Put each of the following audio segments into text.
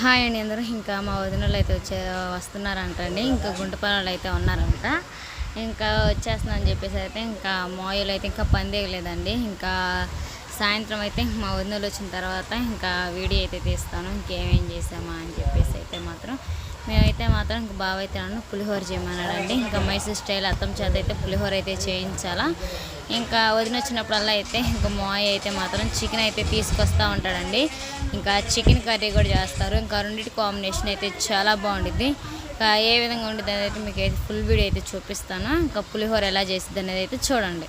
Hi అండి అందరూ. ఇంకా మా వదినలు అయితే వచ్చే వస్తున్నారంటండి. ఇంకా గుంటపాలలు అయితే ఉన్నారంట. ఇంకా వచ్చేస్తుందని చెప్పేసి అయితే ఇంకా మోయలు అయితే ఇంకా పని ఇంకా సాయంత్రం అయితే మా వదినలు వచ్చిన తర్వాత ఇంకా వీడియో అయితే తీస్తాను. ఇంకేమేం చేసామా అని చెప్పేసి అయితే మాత్రం మేమైతే మాత్రం ఇంకా బావ అయితే నన్ను పులిహోర చేయమన్నాడండి. ఇంకా మైసూర్ స్టైల్ అత్తం చేత అయితే పులిహోర అయితే చేయించాలా. ఇంకా వదిన వచ్చినప్పుడల్లా అయితే ఇంకా మోయ అయితే మాత్రం చికెన్ అయితే తీసుకొస్తూ ఉంటాడండి. ఇంకా చికెన్ కర్రీ కూడా చేస్తారు. ఇంకా రెండింటి కాంబినేషన్ అయితే చాలా బాగుంటుంది ఇంకా ఏ విధంగా ఉంటుంది అనేది అయితే మీకు అయితే ఫుల్ వీడియో అయితే చూపిస్తాను. ఇంకా పులిహోర ఎలా చేసింది అనేది అయితే చూడండి.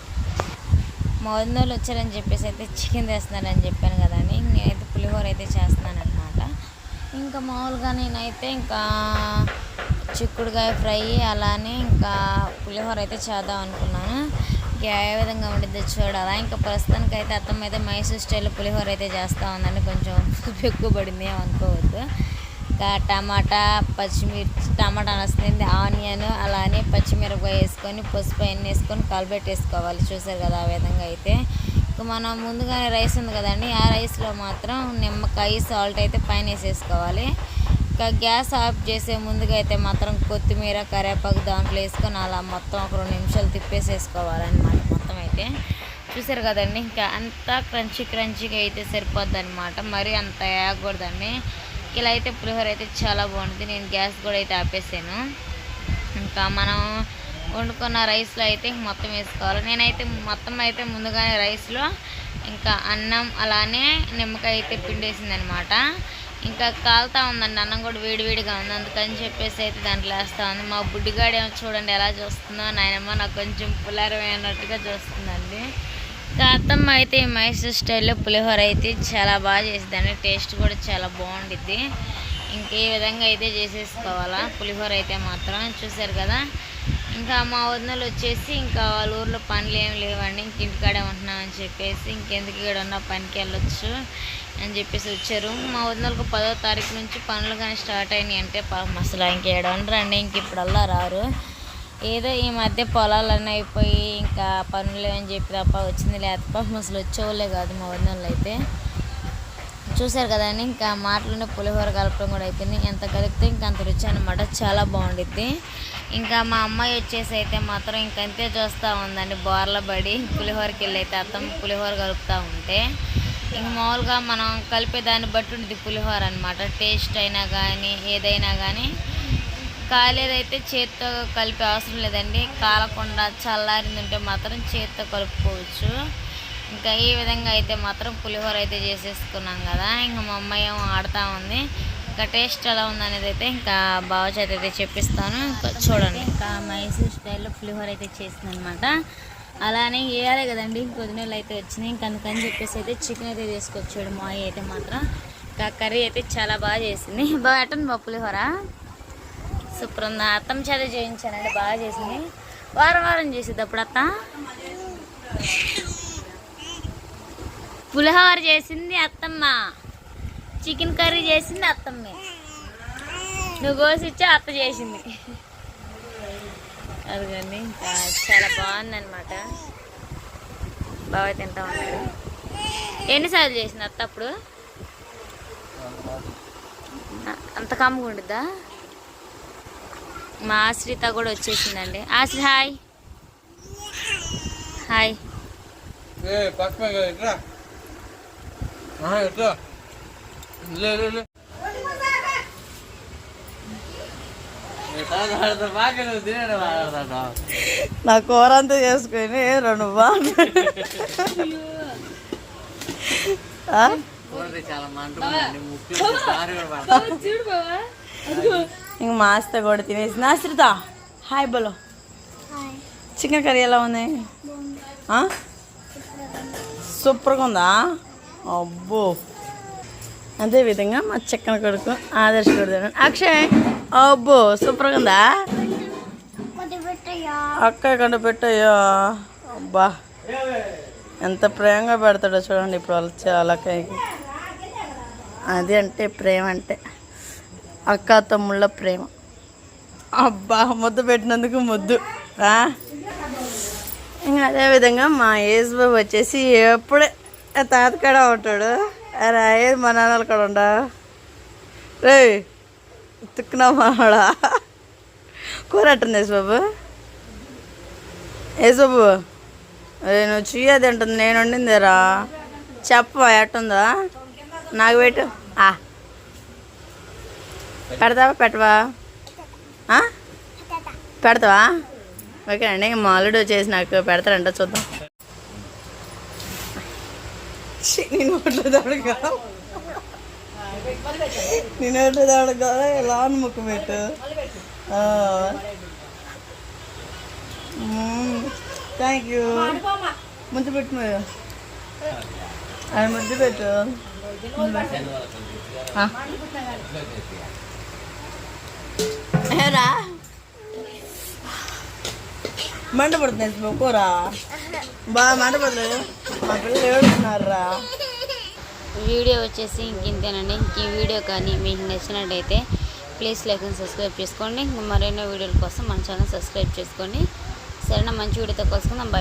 మా వదిన వాళ్ళు వచ్చారని చెప్పేసి అయితే చికెన్ తెస్తున్నారని చెప్పాను కదండి నేనైతే పులిహోర అయితే చేస్తున్నాను. ఇంకా మామూలుగా నేనైతే ఇంకా చిక్కుడుకాయ ఫ్రై అలానే ఇంకా పులిహోర అయితే చేద్దాం అనుకున్నాను. ఇంకా ఏ విధంగా ఉండిద్దో చూడాలా. ఇంకా ప్రస్తుతానికి అయితే అత్తమ్మ అయితే మైసూర్ స్టైల్ పులిహోర అయితే చేస్తూ ఉందండి. కొంచెం ఎక్కువ పడింది అనుకోవద్దు. ఇంకా టమాటా పచ్చిమిర్చి టమాటా వస్తుంది ఆనియన్ అలానే పచ్చిమిరపకాయ వేసుకొని పసుపు అన్నీ వేసుకొని కలబెట్టేసుకోవాలి. చూసారు కదా ఆ విధంగా అయితే. మనం ముందుగానే రైస్ ఉంది కదండి ఆ రైస్లో మాత్రం నిమ్మకాయ సాల్ట్ అయితే పైన వేసేసుకోవాలి. ఇంకా గ్యాస్ ఆఫ్ చేసే ముందుగా అయితే మాత్రం కొత్తిమీర కరేపాకు దాంట్లో వేసుకొని అలా మొత్తం ఒక రెండు నిమిషాలు తిప్పేసేసుకోవాలన్నమాట మొత్తం అయితే. చూసారు కదండి ఇంకా అంతా క్రంచీ క్రంచీగా అయితే సరిపోద్ది అనమాట మరీ అంత వేయకూడదండి. ఇలా అయితే పులిహోర అయితే చాలా బాగుంటుంది. నేను గ్యాస్ కూడా అయితే ఆపేసాను. ఇంకా మనం వండుకున్న రైస్లో అయితే మొత్తం వేసుకోవాలి. నేనైతే మొత్తం అయితే ముందుగానే రైస్లో ఇంకా అన్నం అలానే నిమ్మకాయ అయితే పిండేసింది అనమాట ఇంకా కాలుతా ఉందండి అన్నం కూడా వేడివేడిగా ఉంది. అందుకని చెప్పేసి అయితే దాంట్లో వేస్తూ ఉంది. మా బుడ్డిగాడేమో చూడండి ఎలా చూస్తుందో నాయనమ్మ నాకు కొంచెం పులారమైనట్టుగా చూస్తుందండి. ఇంకా అత్తమ్మ అయితే ఈ మైసూర్ స్టైల్లో పులిహోర అయితే చాలా బాగా చేసిందండి టేస్ట్ కూడా చాలా బాగుండిద్ది. ఇంకే విధంగా అయితే చేసేసుకోవాలా? పులిహోర అయితే మాత్రం చూసారు కదా? ఇంకా మా వదినలు వచ్చేసి ఇంకా వాళ్ళ ఊర్లో పనులు ఏం లేవండి ఇంక ఇంటికాడే ఉంటున్నామని చెప్పేసి ఇంకెందుకు ఇక్కడ ఉన్న పనికి వెళ్ళొచ్చు అని చెప్పేసి వచ్చారు. మా వదినలకు పదో తారీఖు నుంచి పనులు కానీ స్టార్ట్ అయినాయి అంటే పాపం అసలు ఇంకేడండి ఇంక ఇప్పుడల్లా రారు. ఏదో ఈ మధ్య పొలాలన్నీ అయిపోయి ఇంకా పనులు అని చెప్పి తప్ప వచ్చింది లేకపోతే అసలు వచ్చేవాళ్ళే కాదు మా వదినలు అయితే. చూసారు కదండి ఇంకా మాటలోనే పులిహోర కలపడం కూడా అయిపోయింది. ఎంత కలిపితే ఇంకా అంత రుచి అనమాట చాలా బాగుండిద్ది. ఇంకా మా అమ్మాయి వచ్చేసి అయితే మాత్రం ఇంకంతే చూస్తూ ఉందండి. బోర్ల పడి పులిహోరకి వెళ్ళి అయితే అత్తం పులిహోర కలుపుతూ ఉంటే. ఇంక మామూలుగా మనం కలిపే దాన్ని బట్టి ఉంటుంది పులిహోర అనమాట టేస్ట్ అయినా కానీ ఏదైనా కానీ కాలేదైతే చేత్తో కలిపే అవసరం లేదండి. కాలకుండా చల్లారింది ఉంటే మాత్రం చేత్తో కలుపుకోవచ్చు. ఇంకా ఈ విధంగా అయితే మాత్రం పులిహోర అయితే చేసేసుకున్నాం కదా. ఇంకా మా అమ్మాయి ఏమో ఆడుతూ ఉంది. ఇంకా టేస్ట్ ఎలా ఉందనేది అయితే ఇంకా బాగా చేతి అయితే చెప్పిస్తాను. ఇంకా చూడండి. ఇంకా మైసూర్ స్టైల్లో పులిహోర అయితే చేసింది అనమాట అలానే వేయాలి కదండి కొద్దినీళ్ళు అయితే వచ్చినాయి. ఇంకా అందుకని చెప్పేసి అయితే చికెన్ అయితే తీసుకొచ్చాడు మా అయ్య అయితే మాత్రం. ఇంకా కర్రీ అయితే చాలా బాగా చేసింది. బాగా ఎట్టండి బా పులిహోర? సూపర్ ఉంది? అత్తం చేత చేయించానండి బాగా చేసింది. వారం వారం చేసేది అప్పుడు అత్త? పులిహోర చేసింది అత్తమ్మ. చికెన్ కర్రీ చేసింది అత్తమ్మ. నువ్వు కోసిచ్చా అత్త చేసింది. అదిగండి ఇంకా చాలా బాగుందన్నమాట. బాగా తింటా ఉన్నాడు. ఎన్నిసార్లు చేసింది అత్త అప్పుడు? అంత కమ్మగా ఉంటుందా మా ఆశ్రిత కూడా వచ్చేసిందండి. ఆశ్రి హాయ్. హాయ్. నా కూర అంతా చేసుకొని రెండు బాగుంది ఇంక మాస్త కూడా తినేసి నాశ్రిత హాయ్ బలో. చికెన్ కర్రీ ఎలా ఉంది? సూపర్గా ఉందా? అబ్బో. అదే విధంగా మా చికెన్ కొడుకు ఆదర్శ కొడుకు అక్షయ్ అబ్బో సూపర్గా ఉందా? అక్క కంట పెట్టయ్యా. అబ్బా. ఎంత ప్రేమగా పెడతాడో చూడండి ఇప్పుడు వాళ్ళు చాలా కైకి అది అంటే ప్రేమ అంటే. అక్క తమ్ముళ్ళ ప్రేమ. అబ్బా ముద్దు పెట్టినందుకు ముద్దు? ఇంకా అదేవిధంగా మా ఏజ్ బాబు వచ్చేసి ఎప్పుడే తాత కాడ ఉంటాడు. అరే ఏది మా నాన్నల కాడ ఉండా? రే తిక్కునా మాడా కూర ఎట్టుంది యేసుబాబు యేసుబాబు నేను నువ్వు అంటుంది తింటుంది నేను వండిందిరా? చెప్పవా ఎట్టుందా? నాకు పెట్టు. ఆ. పెడతావా పెట్టవా? పెడతావా? ఓకే అండి మా చేసి నాకు పెడతారంట చూద్దాం. నేను నోట్లో దడగా నేను నోట్లో దడగా ఎలా అని ముక్కు పెట్టు. థ్యాంక్ యూ ముందు పెట్టు మీరు. అది ముందు పెట్టు. రా మంట పడుతుంది కూర బాగా మంట పడలేదు. మా పిల్లలు ఏడుస్తున్నారా వీడియో వచ్చేసి ఇంకింతేనండి ఇంక ఈ వీడియో కానీ మీకు నచ్చినట్టయితే ప్లీజ్ లైక్ అండ్ సబ్స్క్రైబ్ చేసుకోండి. మరెన్నో వీడియోల కోసం మన ఛానల్ సబ్స్క్రైబ్ చేసుకోండి. సరేనా? మంచి వీడియోతో కలుసుకుందాం. బై.